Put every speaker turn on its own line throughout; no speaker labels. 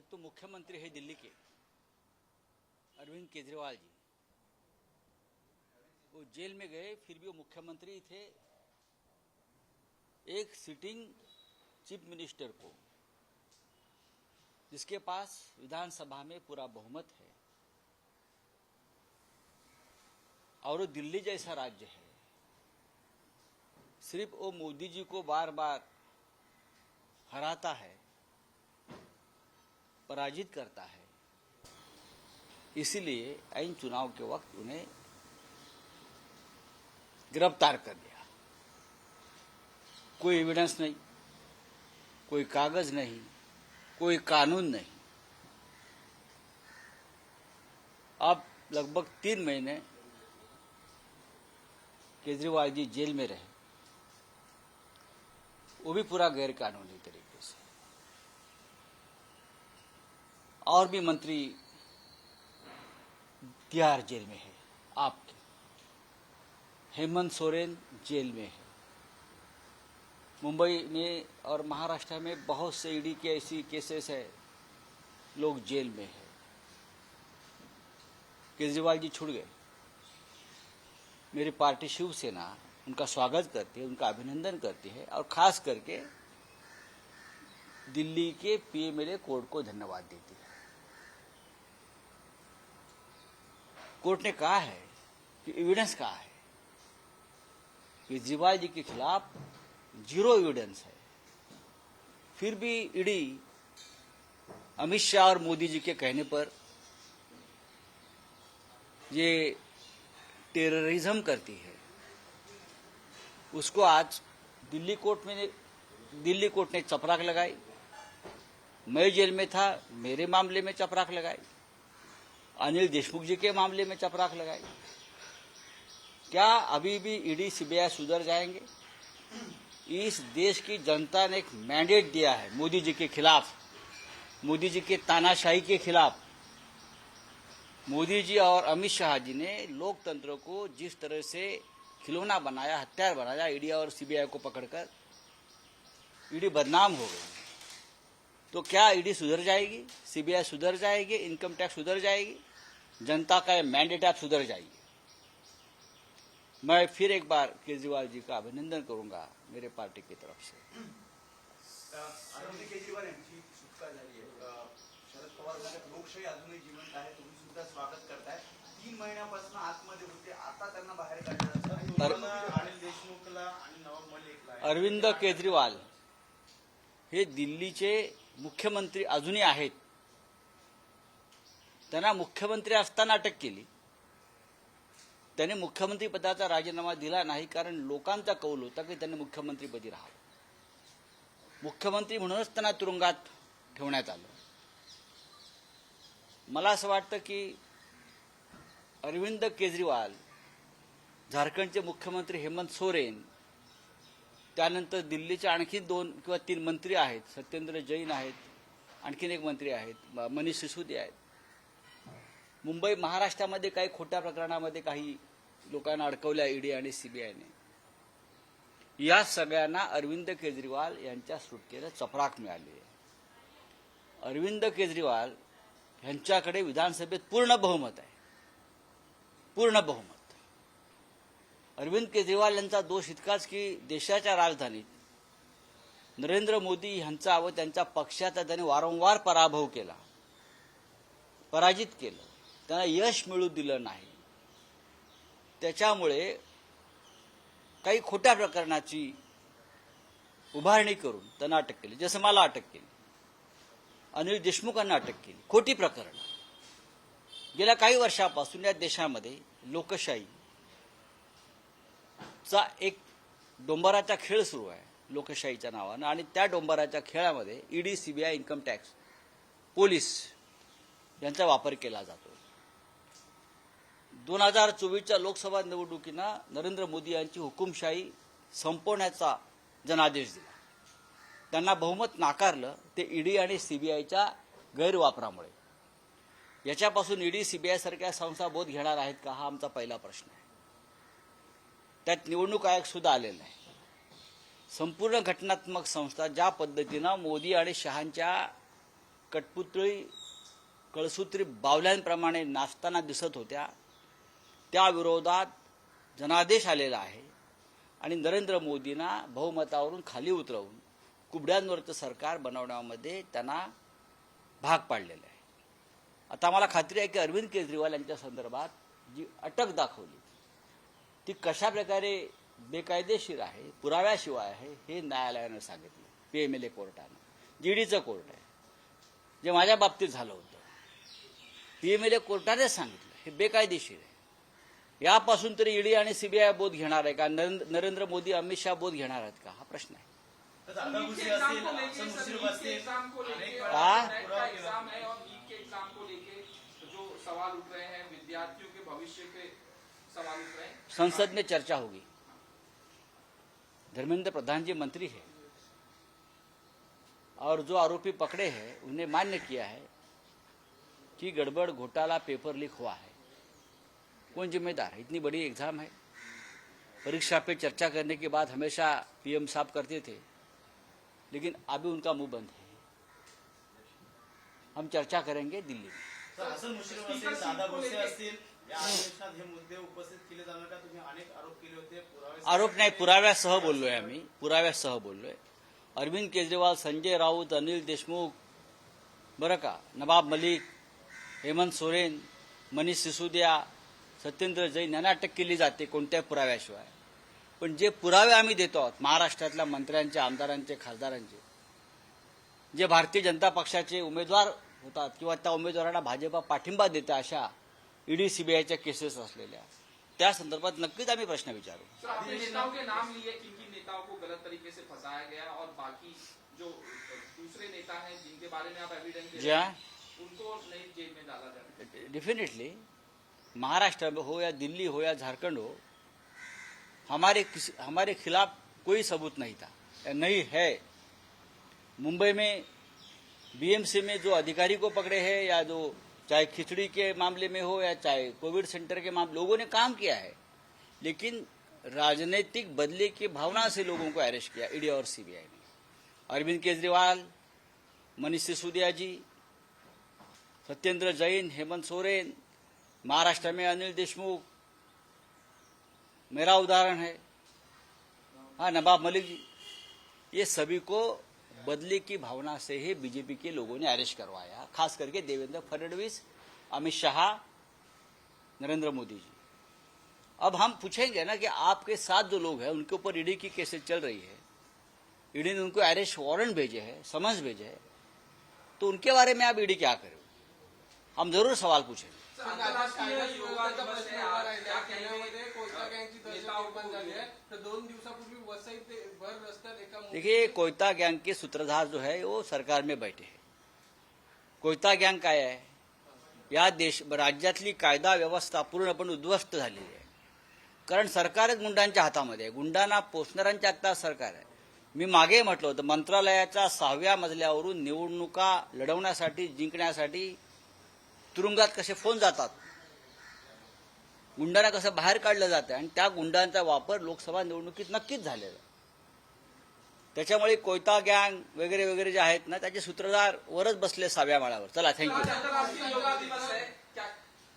एक तो मुख्यमंत्री है दिल्ली के, अरविंद केजरीवाल जी। वो जेल में गए, फिर भी वो मुख्यमंत्री थे। एक सिटिंग चीफ मिनिस्टर को, जिसके पास विधानसभा में पूरा बहुमत है। और वो दिल्ली जैसा राज्य है। सिर्फ़ वो मोदी जी को बार बार हराता है। पराजित करता है। इसीलिए इन चुनाव के वक्त उन्हें गिरफ़्तार कर लिया। कोई एविडेंस नहीं, कोई कागज़ नहीं, कोई कानून नहीं। अब लगभग तीन महीने केजरीवाल जी जेल में रहे। वो भी पूरा गैर कानूनी तरीके से और भी मंत्री तिहाड़ जेल में है। आपके। हेमंत सोरेन जेल में है। मुंबई में और महाराष्ट्र में बहुत से ईडी के ऐसी केसेस है। लोग जेल में है। केजरीवाल जी छुड़ गए। मेरी पार्टी शिवसेना उनका स्वागत करती है, उनका अभिनंदन करती है और खास करके दिल्ली के पीएमएलए कोर्ट को धन्यवाद देती है। कोर्ट ने कहा है कि एविडेंस कहा है कि केजरीवाल जी के खिलाफ ज़ीरो एविडेंस है। फिर भी ईडी अमित शाह और मोदी जी के कहने पर ये टेररिज्म करती है। उसको आज दिल्ली कोर्ट में दिल्ली कोर्ट ने चपराक लगाई। मैं जेल में था, मेरे मामले में चपराक लगाई। अनिल देशमुख जी के मामले में चपराक लगाई। क्या अभी भी ईडी, सीबीआई सुधर जाएँगे? इस देश की जनता ने एक मैंडेट दिया है मोदी जी के खिलाफ। मोदी जी के तानाशाही के खिलाफ। मोदी जी और अमित शाह जी ने लोकतंत्र को जिस तरह से खिलौना बनाया, हथियार बनाया, ईडी और सीबीआई को पकड़कर, ईडी बदनाम हो गई। तो क्या ईडी सुधर जाएगी? सीबीआई सुधर जाएगी? इनकम टैक्स सुधर जाएगी? जनता का ये मैंडेट आप सुधर जाएगी मैं फिर एक बार केजरीवाल जी का अभिनंदन करूंगा मेरे पार्टी की तरफ से।
अरविंद केजरीवाल यांची सुटका झाली आहे अ, शरद पवार म्हणतात लोकशाही अजूनही जिवंत आहे तुम्ही सुद्धा स्वागत करताय तीन महिन्यापासून आतमध्ये होते आता त्यांना बाहेर काढलं जातं
तुम्हाला अनिल देशमुखला आणि नवाब मलिकला
अरविंद केजरीवाल हे दिल्लीचे मुख्यमंत्री अजूनही आहेत. त्यांना मुख्यमंत्री असताना अटक केली. त्यांनी मुख्यमंत्री पदाचा राजीनामा दिला नाही कारण लोकांचा कौल होता की त्यांनी मुख्यमंत्रीपदी राहावं. मुख्यमंत्री म्हणूनच त्यांना तुरुंगात ठेवण्यात आलं. मला असं वाटतं की अरविंद केजरीवाल झारखंडचे मुख्यमंत्री हेमंत सोरेन त्यानंतर दिल्लीचे आणखी दोन किंवा तीन मंत्री आहेत सत्येंद्र जैन आहेत आणखीन एक मंत्री आहेत मनीष सिसोदिया आहेत. मुंबई महाराष्ट्रामध्ये काही खोट्या प्रकरणामध्ये काही लोकांना अडकवल्या ईडी आणि सीबीआयने या सगळ्यांना अरविंद केजरीवाल यांच्या सुटकेला चपराक मिळाली आहे. अरविंद केजरीवाल यांच्याकडे विधानसभेत पूर्ण बहुमत आहे. पूर्ण बहुमत. अरविंद केजरीवाल यांचा दोष इतकाच की देशाच्या राजधानीत नरेंद्र मोदी यांचा व त्यांच्या पक्षाचा त्यांनी वारंवार पराभव केला पराजित केलं. त्यांना यश मिळू दिलं नाही. त्याच्यामुळे काही खोट्या प्रकरणाची उभारणी करून त्यांना अटक केली. जसं मला अटक केली. अनिल देशमुखांना अटक केली. खोटी प्रकरण. गेल्या काही वर्षापासून या देशामध्ये लोकशाही चा एक डोंबराचा खेळ सुरू आहे लोकशाहीच्या नावानं. आणि त्या डोंबराच्या खेळामध्ये ED CBI income tax police यांचा वापर केला जातो. दोन हजार चोवीसच्या लोकसभा निवडणुकीनं नरेंद्र मोदी यांची हुकुमशाही संपवण्याचा जनादेश दिला. त्यांना बहुमत नाकारलं ते ईडी आणि सीबीआयच्या गैरवापरामुळे. याच्यापासून ईडी सीबीआय सारख्या संस्था बोध घेणार आहेत का हा आमचा पहिला प्रश्न आहे. त्यात निवडणूक आयोग सुद्धा आलेला आहे. संपूर्ण घटनात्मक संस्था ज्या पद्धतीनं मोदी आणि शहांच्या कटपुतळी कळसूत्री बावल्यांप्रमाणे नाचताना दिसत होत्या त्या विरोधात जनादेश आलेला आहे. आणि नरेंद्र मोदींना बहुमतावरून खाली उतरवून कुबड्यांवरचं सरकार बनवण्यामध्ये त्यांना भाग पाडलेला आहे. आता मला खात्री आहे की अरविंद केजरीवाल यांच्या संदर्भात जी अटक दाखवली ती कशा प्रकारे बेकायदेशीर आहे पुराव्याशिवाय आहे हे न्यायालयानं सांगितलं पी एम एल ए कोर्टानं. जीडीचं कोर्ट आहे. जे माझ्या बाबतीत झालं होतं. पी एम एल ए कोर्टानेच सांगितलं हे बेकायदेशीर आहे. यापासून तरी ईडी आणि सीबीआय बोध घेणार आहे का नरेंद्र नरेंद्र मोदी अमित शहा बोध घेणार आहेत का हा प्रश्न आहे
तर दादा भुसे असतील असं मुश्रीफ असतील अनेक वेळा
हाँ?
नेट का एग्जाम है और नीट के एग्जाम को लेके जो सवाल उठ रहे हैं विद्यार्थियों के भविष्य के सवाल उठ रहे हैं
संसद में चर्चा होगी धर्मेंद्र प्रधान जी मंत्री है और जो आरोपी पकड़े हैं उन्हें मान्य किया है कि गड़बड़ घोटाला पेपर लीक हुआ है कौन जिम्मेदार है? इतनी बड़ी एग्जाम है। परीक्षा पे चर्चा करने के बाद हमेशा पीएम साहब करते थे। लेकिन अभी उनका मुंह बंद है। हम चर्चा करेंगे दिल्ली में।
तर असं मुश्रीफ असेल दादा भुसे असतील या अधिवेशनात हे मुद्दे उपस्थित केले जाणार का? तुम्ही अनेक आरोप केले होते पुरावे
आरोप नाही पुराव्यासह बोललोय आम्ही. पुराव्यासह बोललोय. अरविंद केजरीवाल संजय राऊत अनिल देशमुख बरं का? नवाब मलिक हेमंत सोरेन मनीष सिसोदिया सत्येंद्र जैन यांना अटक केली जाते कोणत्याही पुराव्याशिवाय. पण जे पुरावे आम्ही देतो आहोत महाराष्ट्रातल्या मंत्र्यांचे आमदारांचे खासदारांचे जे भारतीय जनता पक्षाचे उमेदवार होतात किंवा त्या उमेदवारांना भाजपा पाठिंबा देते अशा ईडी सीबीआयच्या केसेस असलेल्या त्या संदर्भात नक्कीच आम्ही प्रश्न विचारू.
सर आपने नेताओं के नाम लिए किन किन नेताओं को गलत तरीके से फंसाया गया और बाकी जो दूसरे नेता हैं जिनके बारे में आप एविडेंस दे
जी
रहे
हाँ।
हैं। उनको नहीं जेल में डाला जाए
डेफिनेटली महाराष्ट्र में हो या दिल्ली हो या झारखंड हो, हमारे हमारे खिलाफ कोई सबूत नहीं था, या नहीं है। मुंबई में बीएमसी में जो अधिकारी को पकड़े हैं, या जो चाहे खिचड़ी के मामले में हो, या चाहे कोविड सेंटर के मामले, लोगों ने काम किया है, लेकिन राजनीतिक बदले की भावना से लोगों को अरेस्ट किया ईडी और सीबीआई ने। अरविंद केजरीवाल, मनीष सिसोदिया जी, सत्येंद्र जैन, हेमंत सोरेन महाराष्ट्र में अनिल देशमुख, मेरा उदाहरण है। हाँ नवाब मलिक जी, ये सभी को बदले की भावना से ही बीजेपी के लोगों ने अरेस्ट करवाया, खास करके देवेंद्र फडणवीस, अमित शाह, नरेंद्र मोदी जी। अब हम पूछेंगे ना कि आपके साथ जो लोग हैं, उनके ऊपर ईडी की केसेस चल रही है? ईडी ने उनको अरेस्ट वारंट भेजे है, समन्स भेजे है। तो उनके बारे में आप ईडी क्या करें? हम ज़रूर सवाल पूछेंगे।
योगा दिवस आज. कहेंगे
कोयता गँगची दहशत
नेताओं
निर्माण
को
झाली आहे. तर दोन दिवसापूर्वी वसई ते भर रस्त्यात एका मुली-
देखिए कोयता गैंग के सूत्रधार जो है वो सरकार में बैठे हैं. कोयता गँग काय आहे? या देश राज्यातली कायदा व्यवस्था पूर्णपणे उद्ध्वस्त झालेली आहे. कारण सरकारच गुंडांच्या हातामध्ये आहे. गुंडांना पोचणाऱ्यांच्या हातात सरकार आहे. मी मागे म्हटलं होतं मंत्रालयाच्या सहाव्या मजल्यावरून निवडणुका लढवण्यासाठी जिंकण्यासाठी तुरुंगात कसे फोन जातात. गुंडांना कसं बाहेर काढलं जातं आणि त्या गुंडांचा वापर लोकसभा निवडणुकीत नक्कीच झालेला आहे. त्याच्यामुळे कोयता गँग वगैरे वगैरे जे आहेत ना त्याचे सूत्रधार वरच बसले सहाव्या माळावर. चला thank you
yoga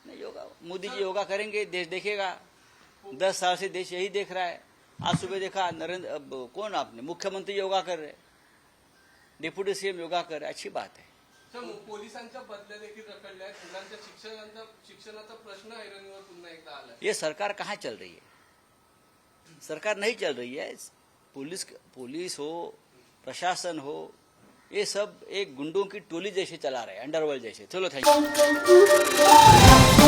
Modiji yoga Modi ji yoga करेंगे देश देखेगा. दस साल से देश यही देख रहा है. आज सुबह देखा नरेंद्र कौन आपने? मुख्यमंत्री योगा कर रहे डिप्यूटी सीएम योगा कर रहे अच्छी बात है.
पोलिसांच्या बदल्या देखील रखडल्या आहेत. मुलांच्या शिक्षणाचा शिक्षणाचा प्रश्न ऐरणीवर पुन्हा एकदा
ये सरकार कहाँ चल रही है? सरकार नहीं चल रही है? पुलिस पुलिस हो प्रशासन हो ये सब एक गुंडों की टोली जैसे चला रहे हैं अंडरवर्ल्ड जैसे। चलो थैंक यू।